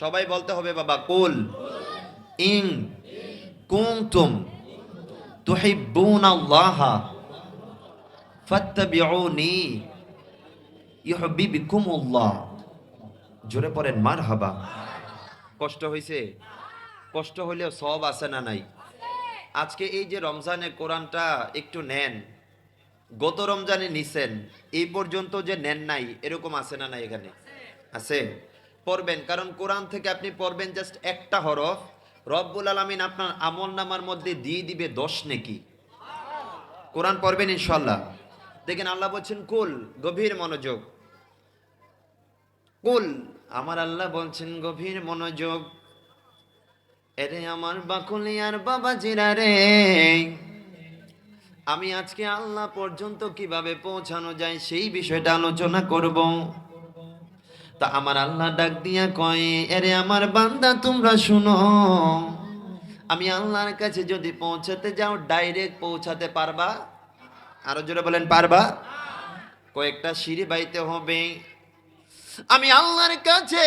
সবাই বলতে হবে বাবা, কুল ইং কুনতুম তুহিব্বুন আল্লাহ ফাত্তাবিউনি ইউহিব্বুকুমুল্লাহ। জোরে পড়েন, মারহাবা। কষ্ট হইছে? কষ্ট হইলেও সব আছে না নাই? আজকে এই যে রমজানে কোরআনটা একটু নেন। গত রমজানে নিছেন, এই পর্যন্ত যে নেন নাই, এরকম আছে না নাই এখানে? আছে? পড়বেন। কারণ কোরআন থেকে আপনি পড়বেন জাস্ট একটা হরফ। রব্বুল আলমিন আপনার আমল নামার মধ্যে দিয়ে দিবে দশ নেকি। কোরআন পড়বেন ইনশাল্লাহ দেখেন আল্লাহ বলছেন, কুল গভীর মনোযোগ। কুল আমার আল্লাহ বলছেন, গভীর মনোযোগ। এরে আমার বাকুলিয়ার বাবা জিরা রে। আমি আজকে আল্লাহ পর্যন্ত কীভাবে পৌঁছানো যায় সেই বিষয়টা আলোচনা করব। তা আমার আল্লাহ ডাক দিয়া কয়, এরে আমার বান্দা, তোমরা শুনো। আমি আল্লাহর কাছে যদি পৌঁছাতে যাও ডাইরেক্ট পৌঁছাতে পারবা? আরও জোরে বলেন, পারবা? কয়েকটা সিঁড়ি বাইতে হবে। আমি আল্লাহর কাছে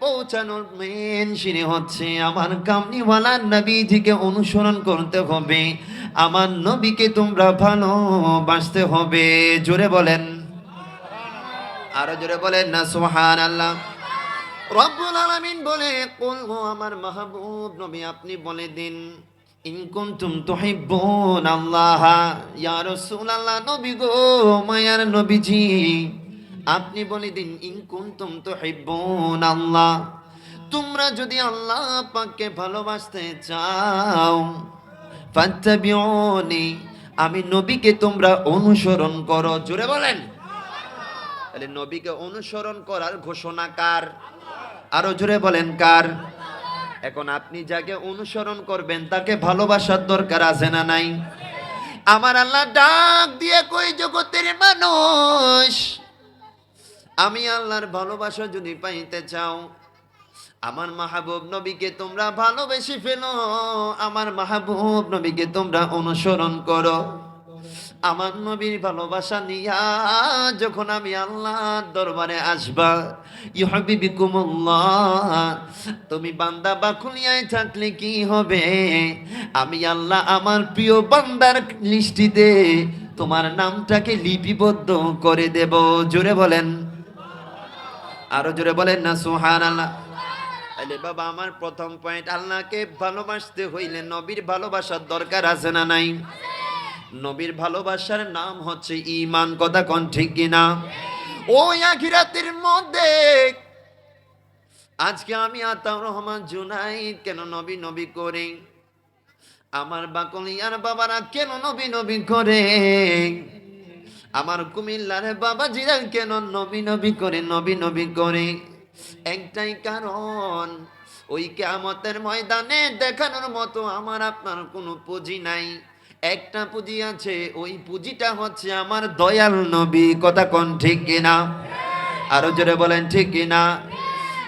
পৌঁছানোর মেন সিঁড়ি হচ্ছে আমার কামনিওয়ালা নবীজিকে অনুসরণ করতে হবে। আমার নবীকে তোমরা ভালোবাসতে হবে। জোরে বলেন। আরও জোরে বলেন না সোহান আল্লাহ রব্বুল আলামিন বলে, কুল ও আমার মাহবুব, নবী আপনি বলে দিন, ইন কুনতুম তুহিব্বুন আল্লাহ। ইয়া রাসূলুল্লাহ, নবী গো, মায়ার নবীজি, আপনি বলে দিন, ইন কুনতুম তুহিব্বুন আল্লাহ। তোমরা যদি আল্লাহ পাককে ভালোবাসতে চাও, ফাত্তাবিউনি, আমি নবীকে তোমরা অনুসরণ করো। জোরে বলেন। তাহলে নবীকে অনুসরণ করার ঘোষণা কার? আরও জোরে বলেন কার? এখন আপনি যাকে অনুসরণ করবেন, তাকে ভালোবাসার দরকার আছে না নাই? আমার আল্লাহ ডাক দিয়ে কই, জগতের মানুষ? আমি আল্লাহর ভালোবাসা যদি পাইতে চাও, আমার মাহবুব নবীকে তোমরা ভালোবেসে ফেলো, আমার মাহবুব নবীকে তোমরা অনুসরণ করো। আমার নবীর ভালোবাসা নিয়া যখন আমি আল্লাহর দরবারে আসবা, ইউহাবিবিকুমুল্লাহ, তুমি বান্দা বাকুলিয়ায় থাকলে কি হবে? আমি আল্লাহ আমার প্রিয় বান্দার লিস্টিতে তোমার নামটাকে লিপিবদ্ধ করে দেব। জোরে বলেন। আরও জোরে বলেন না সুহান আল্লাহ বাবা, আমার প্রথম পয়েন্ট আল্লাহকে ভালোবাসতে হইলে নবীর ভালোবাসার দরকার আছে না নাই? নবীর ভালোবাসার নাম হচ্ছে ইমান কথা কন ঠিক কিনা? ওই আখিরাতের মধ্যে আজকে আমি আতাউর রহমান জুনাইদ কেন নবী নবী করে? আমার বাকলিয়ার বাবারা কেন নবী নবী করে? আমার কুমিল্লার বাবা জিরা কেন নবী নবী করে, নবী নবী করে? একটাই কারণ, ওই কেমতের ময়দানে দেখানোর মতো আমার আপনার কোনো পুঁজি নাই। একটা পুঁজি আছে, ওই পুঁজিটা হচ্ছে আমার দয়াল নবী। কথা কোন ঠিক কিনা? আরও জোরে বলেন, ঠিক কিনা?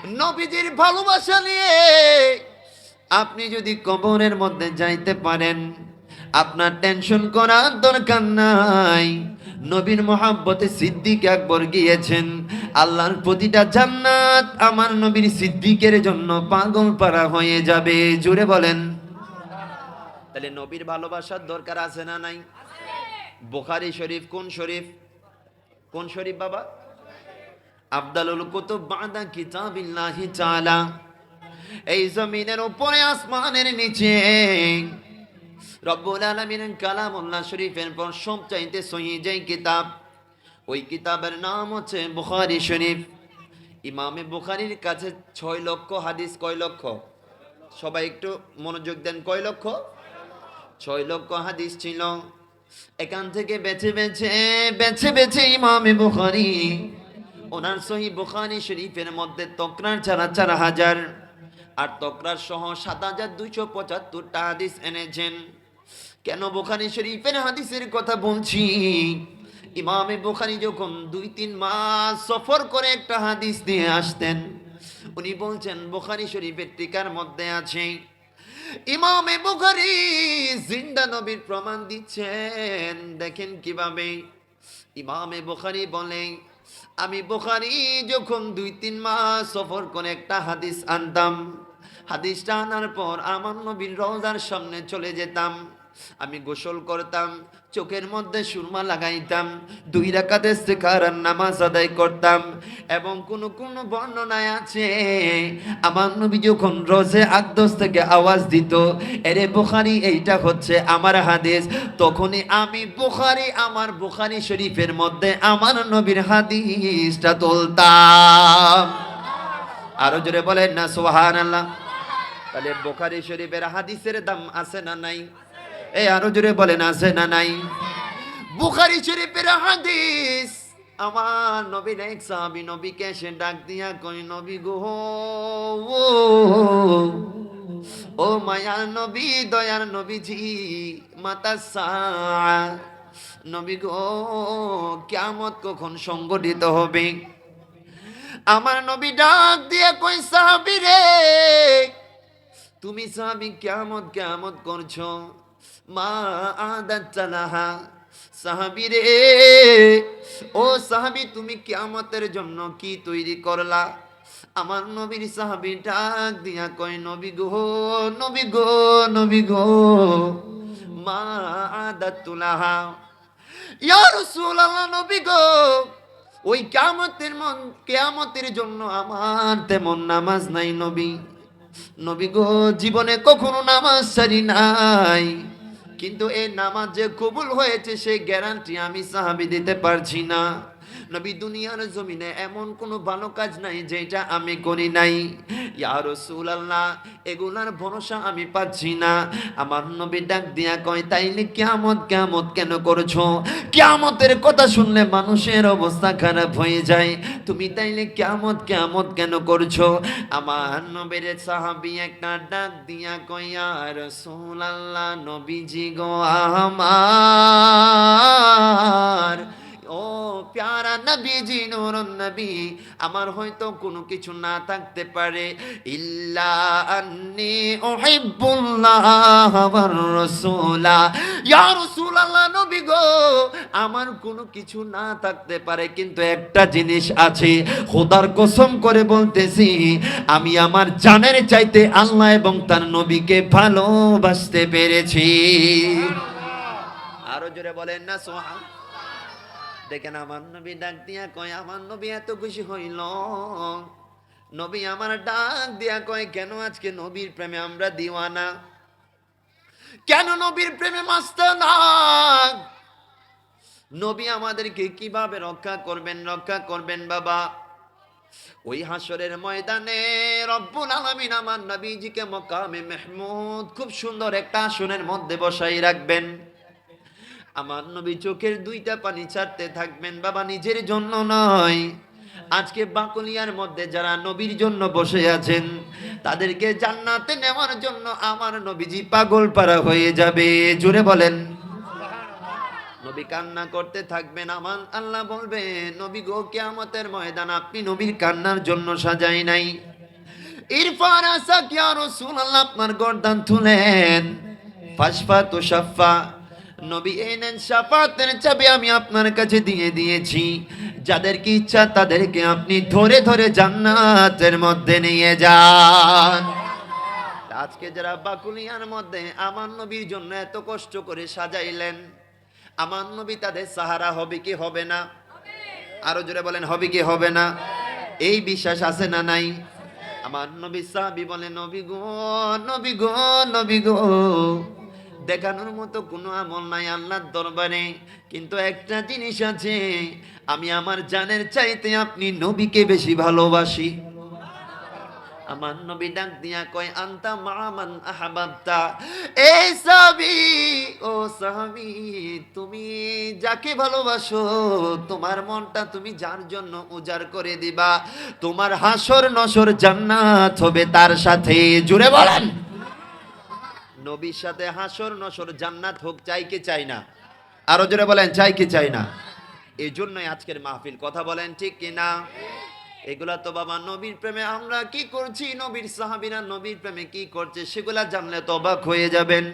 নবীজির ভালোবাসা নিয়ে আপনি যদি কবরের মধ্যে যাইতে পারেন, আপনার টেনশন করার দরকার নাই। নবীর মহাব্বতে সিদ্দিক একবার গিয়েছেন, আল্লাহর প্রতিটা জান্নাত আমার নবীর সিদ্দিকের জন্য পাগল পারা হয়ে যাবে। জুড়ে বলেন। তাহলে নবীর ভালোবাসার দরকার আছে না নাই? বুখারি শরীফ, কোন শরীফ? কোন শরীফ বাবা? আফদালুল কুতুব বাদা কিতাবিল্লাহি তাআলা। এই জমিনের উপরে, আসমানের নিচে। রব্বুল আলামিনের কালামুল্লাহ শরীফের পর সবচাইতে সহি যেই কিতাব, ওই কিতাবের নাম হচ্ছে বুখারী শরীফ। ইমামে বুখারীর কাছে ছয় লক্ষ, হাদিস কয় লক্ষ? সবাই একটু মনোযোগ দেন, কয় লক্ষ? ছয় লক্ষ হাদিস ছিল। এখান থেকে বেছে বেছে বেছে বেছে ইমামে বুখারী, ওনার সহি বুখারী শরীফের মধ্যে তকরার ছাড়া চার হাজার, আর তকরার সহ সাত হাজার দুইশো পঁচাত্তরটা হাদিস এনেছেন। কেন বুখারী শরীফের হাদিসের কথা বলছি? ইমামে বুখারী যখন দুই তিন মাস সফর করে একটা হাদিস দিয়ে আসতেন, উনি বলছেন, বুখারী শরীফের টিকার মধ্যে আছে ইমামে বুখারি জিন্দা নবীর প্রমাণ দিচ্ছেন। দেখেন কীভাবে ইমামে বুখারি বলে, আমি বুখারি যখন দুই তিন মাস সফর করে একটা হাদিস আনতাম, হাদিসটা আনার পর আমার নবীর রওজার সামনে চলে যেতাম। আমি গোসল করতাম, চোখের মধ্যে সুরমা লাগাইতাম, দুই রাকাতে সেখারার নামাজ আদায় করতাম এবং কোন কোন বর্ণনায় আছে, আমার নবী যখন রোজে আকদস থেকে আওয়াজ দিত, এরে বুখারি, এইটা হচ্ছে আমার হাদিস। তখনই আমি বুখারি, আমার বুখারি শরীফের মধ্যে আমার নবীর হাদিসটা তুলতাম। আরও জোরে বলেন না সোহান আল্লাহ তাহলে বোখারি শরীফের হাদিসের দাম আছে না নাই? এই আরও জোরে বলেন, আছে না নাই? বুখারি শরীফের হাদিস। আমার নবী এক সাহাবি, নবীকে সে ডাক দিয়া কই নবী গো, ও মায়ার নবী, দয়ার নবীজি, মাতা সা নবী গো, কিয়ামত কখন সংগঠিত হবে? আমার নবী ডাক দিয়ে কই সাহাবি রে, তুমি সাহাবি কেমত কেমত করছ? মা আদাত চালাহা সাহাবি রে, ও সাহাবি, তুমি কেমতের জন্য কি তৈরি করলা? আমার নবীর সাহাবি ডাক দিয়া কয়, নবী গো নবী গো নবী গো, মা আদাত তুলাহা ইয়া রাসূলুল্লাহ, নবী গো, ওই কেয়ামতের মন, কেয়ামতের জন্য আমার তেমন নামাজ নাই নবী। নবী গো, জীবনে কখনো নামাজ সারি নাই। কিন্তু এই নামাজ যে কবুল হয়েছে সেই গ্যারান্টি আমি সাহাবি দিতে পারছি না। নবী, দুনিয়ার জমিনে এমন কোনো ভালো কাজ নাই যেটা আমি করি নাই। ইয়া রাসূলুল্লাহ, এগুলার ভরসা আমি পাচ্ছি না। আমার নবী ডাক দিয়া কয়, তাইলে কিয়ামত কিয়ামত কেন করছ? কিয়ামতের কথা শুনলে মানুষের অবস্থা খারাপ হয়ে যায়। তুমি তাইলে কিয়ামত কিয়ামত কেন করছ? আমার নবীর সাহাবী একটা ডাক দিয়া কয়, ইয়া রাসূলুল্লাহ, নবীজি গো আমার নবীজি, নুরুন নবী, আমার হয়তো কোনো কিছু না থাকতে পারে। ইল্লা আন্নি উহিব্বুল্লাহ ওয়ার রাসূলা। ইয়া রাসূলুল্লাহ নবী গো, আমার কোনো কিছু না থাকতে পারে, কিন্তু একটা জিনিস আছে। খোদার কসম করে বলতেছি, আমি আমার জানের চাইতে আল্লাহ এবং তার নবীকে ভালোবাসতে পেরেছি। আরও জোরে বলেন না সোহা দেখেন আমার নবী ডাক দিয়া কয়, আমার নবী এত খুশি হইল। নবী আমার ডাক দিয়া কয়, কেন আজকে নবীর প্রেমে আমরা দিওয়ানা? কেন নবীর প্রেমে মাস্তানা নবী আমাদেরকে কীভাবে রক্ষা করবেন রক্ষা করবেন বাবা? ওই হাসরের ময়দানে রব্বুল আলামিন আমার নবীজিকে মকামে মেহমুদ খুব সুন্দর একটা আসনের মধ্যে বসাই রাখবেন। আমার নবী চোখের দুইটা পানি ছাড়তে থাকবেন, বাবা নিজের জন্য নয়। আজকে বাকুলিয়ার মধ্যে যারা নবীর জন্য বসে আছেন, তাদেরকে জান্নাতে নেওয়ার জন্য আমার নবীজি পাগল পারা হয়ে যাবে। জুড়ে বলেন। নবী কান্না করতে থাকবেন, আমার আল্লাহ বলবে নবী গো, কিয়ামতের ময়দান আপনি নবীর কান্নার জন্য সাজাই নাই। ইরফান আসা কিয়া রাসূলুল্লাহ, আপনার গর্দান তুলেন। ফাসফা তো সাফা নবী এই নেন সাফাতের চাবি আমি আপনার কাছে দিয়ে দিয়েছি। যাদেরকে ইচ্ছা তাদেরকে আপনি ধরে ধরে জান্নাতের মধ্যে নিয়ে যান। আজকে যারা বাকুলিয়ার মধ্যে আমার নবীর জন্য এত কষ্ট করে সাজাইলেন, আমার নবী তাদের সাহারা হবে কি হবে না? আরও জোরে বলেন, হবে কি হবে না? এই বিশ্বাস আছে না নাই? আমার নবী সাহাবি বলে, নবী গো নবী গো নবী গো। দেখানোর মতো কোনো আমল নাই আল্লাহর দরবারে। কিন্তু একটা জিনিস আছে, আমি আমার জানের চাইতে আপনি নবীকে বেশি ভালোবাসি। আমার নবী ডাক দিয়া কয়, আন্তা মামান আহাবাবতা। এ সাবি ও সাহাবি, তুমি যাকে ভালোবাসো, তোমার মনটা তুমি যার জন্য উজাড় করে দিবা, তোমার হাসর নসর জান্নাত হবে তার সাথে। জুড়ে বলেন। নবীর সাথে হাসর নসর জান্নাত হোক, চাই কি চাই না? আরও জোরে বলেন, চাই কি চাই না? এই জন্যই আজকের মাহফিল, কথা বলেন ঠিক কি না? এগুলা তো বাবা নবীর প্রেমে, আমরা কি করছি? নবীর সাহাবিরা নবীর প্রেমে কি করছে? সেগুলা জানলে তো অবাক হয়ে যাবেন।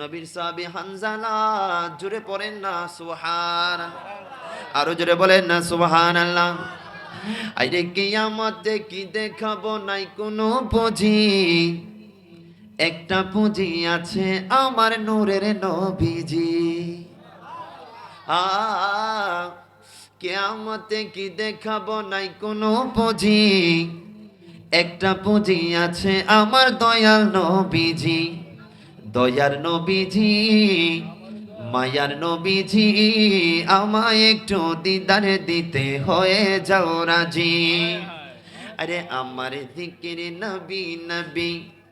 নবীর সাহাবি হানজালা জুড়ে পড়েন না সুহান আরও জোরে বলেন না সুবহান আল্লাহ আরে কিয়ামতে কি দেখাবো নাই কোনো পুঁজি। একটা পুঁজি আছে আমার নূরের নবীজি। আ কি দেখাবো নাই কোনো পুঁজি? একটা পুঁজি আছে আমার দয়াল নবীজি। দয়ার নবীজি, মায়ার নবীজি, আমায় একটু দিদার দিতে হয়ে যাও রাজি। আরে আমার দিকের নবী নবী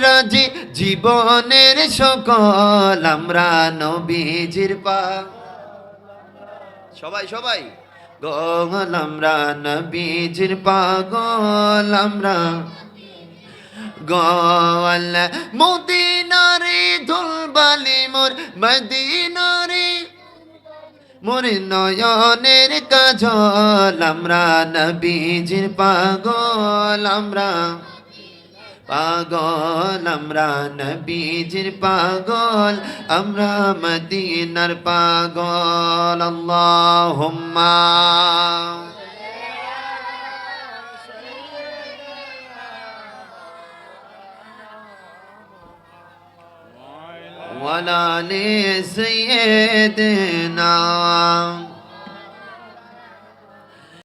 রাজি জীবনের সকল আমরা নবীজির পা। সবাই সবাই। গল আমরা নবীজির পাগল আমরা। গল মদিনারে ধুলবালি মোর মদিনারে। মোর নয়নের কাজল আমরা নবীজির পাগল আমরা। পাগল আমরা নবীজির পাগল আমরা মদিনার পাগল আল্লাহুম্মা ولا لسيدنا